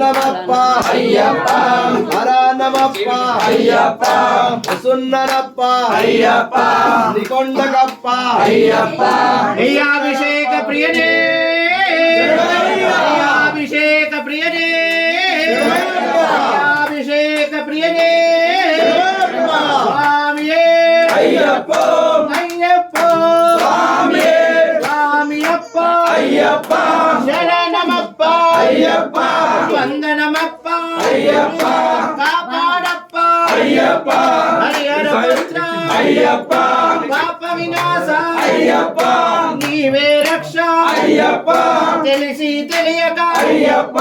நமப்பா ஐயப்பா ஹர நமப்பா ஐயப்பா சுந்தரப்பா ஐயப்பா நிகொண்டகப்பா ஐயப்பா ஐயா அபிஷேக பிரியனே వందనమప్ప. అయ్యప్ప. కాపాడప్ప. అయ్యప్ప. హరిహర పుత్ర అయ్యప్ప. పాప వినాశ. అయ్యప్ప. నీవే రక్ష. అయ్యప్ప. తెలిసి తెలియక. అయ్యప్ప.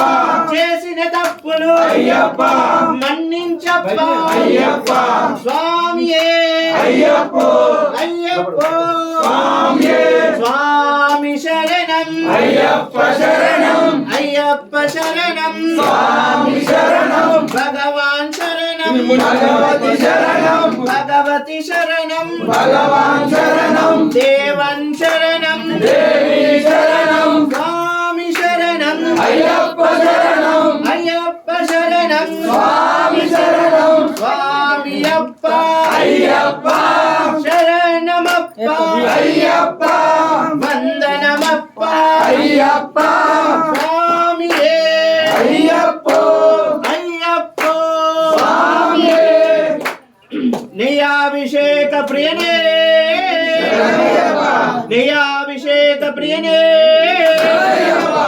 చేసిన తప్పులు. అయ్యప్ప. మన్నించప్ప. అయ్యప్ప. స్వామియే. అయ్యప్ప. అయ్యప్ప. స్వామి స్వామి శరణం. అయ్యప్ప శరణం. அப்ப சரணம். சுவாமி சரணம். பகவான் சரணம். பகவதி சரணம். பகவதி சரணம். பகவான் சரணம். தேவன் சரணம். தேவி சரணம். சுவாமி சரணம். Ayyappa Ayyappa வந்தனமப்பா. Ayyappa. నియాభిషేక ప్రియనే నియాభిషేక ప్రియనే.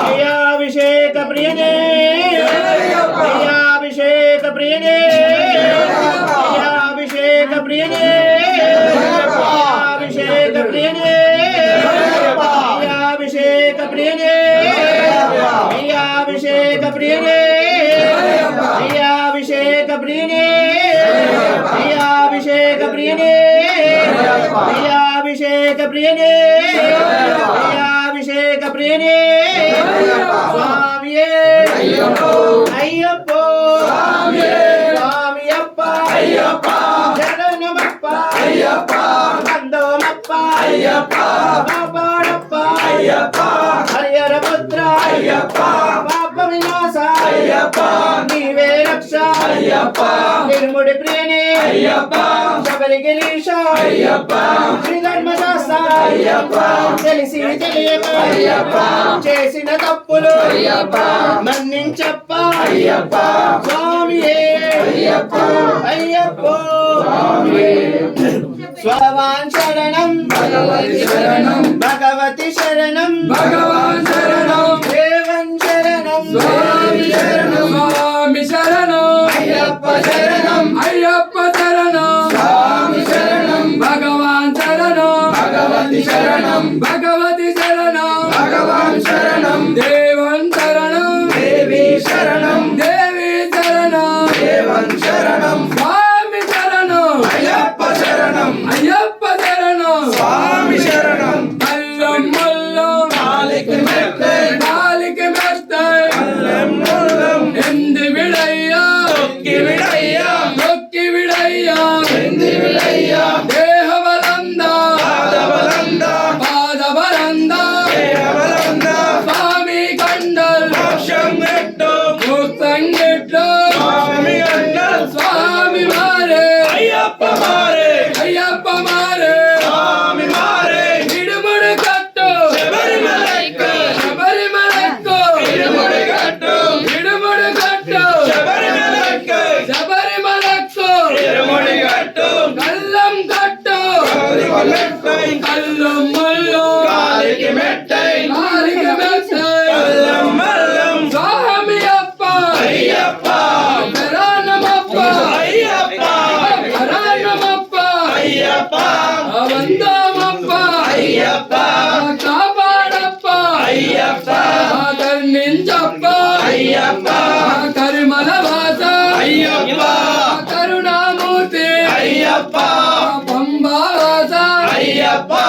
నియాభిషేక ప్రియనే. నియాభిషేక ప్రియనే. నియాభిషేక ప్రియనే. నియాభిషేక ప్రియనే. నియాభిషేక ప్రియనే. నియాభిషేక ప్రియనే. నియాభిషేక ప్రియనే. Caprini, Michel Caprini, Fabien, Ayyappa. నీవే రక్ష. అయ్యప్ప. నిర్ముడి ప్రియనే. అయ్యప్ప. శబరి గిరీశ అయ్యప్ప. శ్రీ ధర్మశాస్త్ర అయ్యప్ప. తెలిసి తెలియక అయ్యప్ప. చేసిన తప్పులు అయ్యప్ప. మన్నించప్ప. అయ్యప్ప. స్వామియే. అయ్యప్ప. అయ్యప్ప. స్వవాన్ శరణం. భగవతి శరణం. భగవతి శరణం. భగవాన్ శరణం. ஞானவாச ஐயப்பா. கருணாமூர்த்தி. ஐயப்பா. பம்பாவாச ஐயப்பா.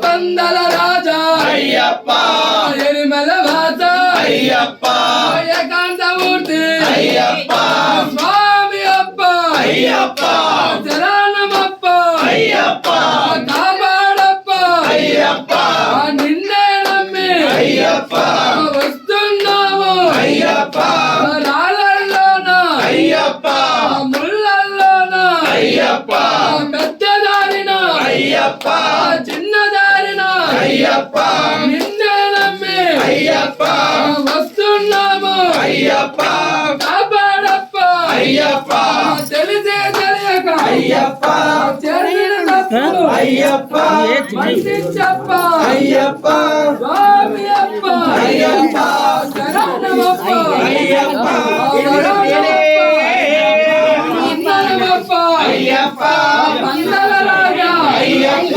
பந்தல ராஜா ஐயப்பா. எரிமல வாச ஐயப்பா. ஏகாந்தமூர்த்தி ஐயப்பா. சுவாமி அப்பா ஐயப்பா. சரணமப்பா ஐயப்பா. காபாடப்பா ஐயப்பா. நின்ன நம்பி ஐயப்பா. ஐயப்பா చిన్నదారినా ஐயப்பா నిన్నే నమ్మి ஐயப்பா వస్తున్నాము ஐயப்பா కాపాడప్ప ஐயப்பா తెలిసే తెలియక ஐயప్ప జరిగిన తప్పులు ஐயப்பா మందించప్ప ஐயப்ப స్వామి అప్ప ஐயப்பா శరణమప్ప ஐயப்பா శరణమప్ప ஐயப்பா ஐயப்பா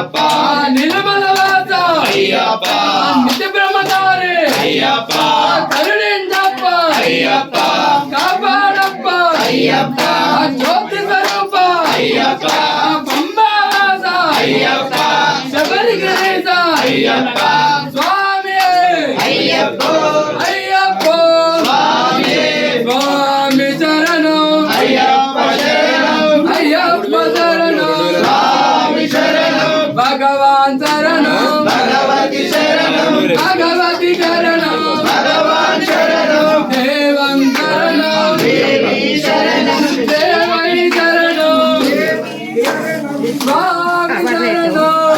అయ్యప్ప. నిర్మల వాస అయ్యప్ప. నిత్య బ్రహ్మచారి. అయ్యప్ప. కరుణించప్ప. అయ్యప్ప. కాపాడప్ప. అయ్యప్ప. జ్యోతి స్వరూప అయ్యప్ప. పంబావాస అయ్యప్ప. శబరి గణేశ అయ్యప్ప.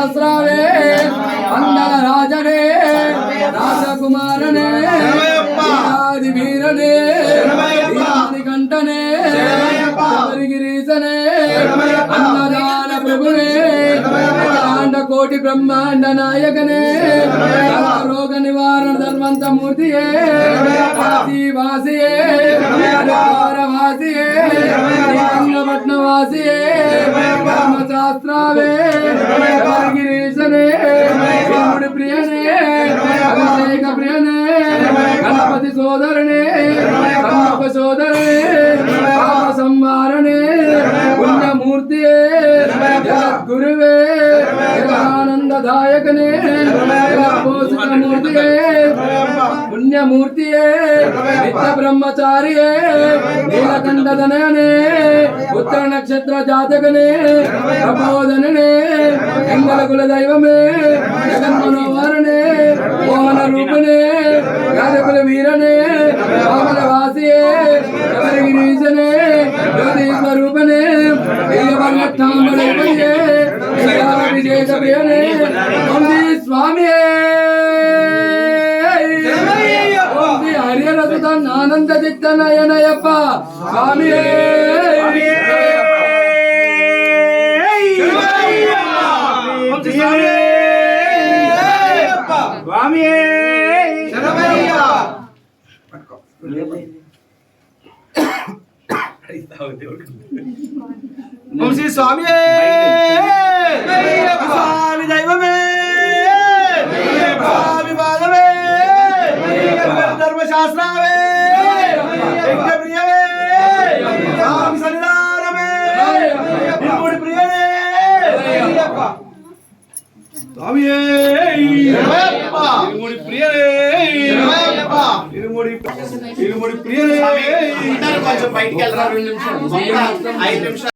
ధర్మశాస్త్రాలే అందల రాజనే రాజకుమారనే ఆది వీరనే కంటనే శబరిగిరీశనే అన్నదాన ప్రభునే కోటి బ్రహ్మాండ నాయకనే రోగ నివారణ ధర్మంత మూర్తియే వాసి వాసియే వాసియే వాసియే ధర్మశాస్త్రావే సోదరునే పాప సోదరునే పాప సంవారణే పుణ్యమూర్తియే జగద్గురువే ఆనందదాయకనే పోషకమూర్తియే పుణ్యమూర్తియే నిత్య బ్రహ్మచారియే నీలకంఠదనయనే ఉత్తర నక్షత్ర జాతకనే ప్రబోధననే ఎంగల కుల దైవమే జగన్మనోహరణే మోహన రూపనే యాదకుల వీరనే వామన వాసియే శబరిగిరీశనే జ్యోతి స్వరూపనే ప్రియనే వంది స్వామియే. వంది హరిహరసుతన్ ఆనంద చిత్త నయనయప్ప స్వామియే. వంశీ స్వామి స్వామి దైవమే స్వామి పాదమే ధర్మశాస్త్రమే యజ్ఞప్రియమే స్వామి సన్నిధానమే నిమ్ముడి ప్రియనే స్వామి ఇరుముడి ఇరుముడి ప్రియనే కొంచెం బయటికి వెళ్ళరా? రెండు నిమిషాలు ఐదు నిమిషాలు.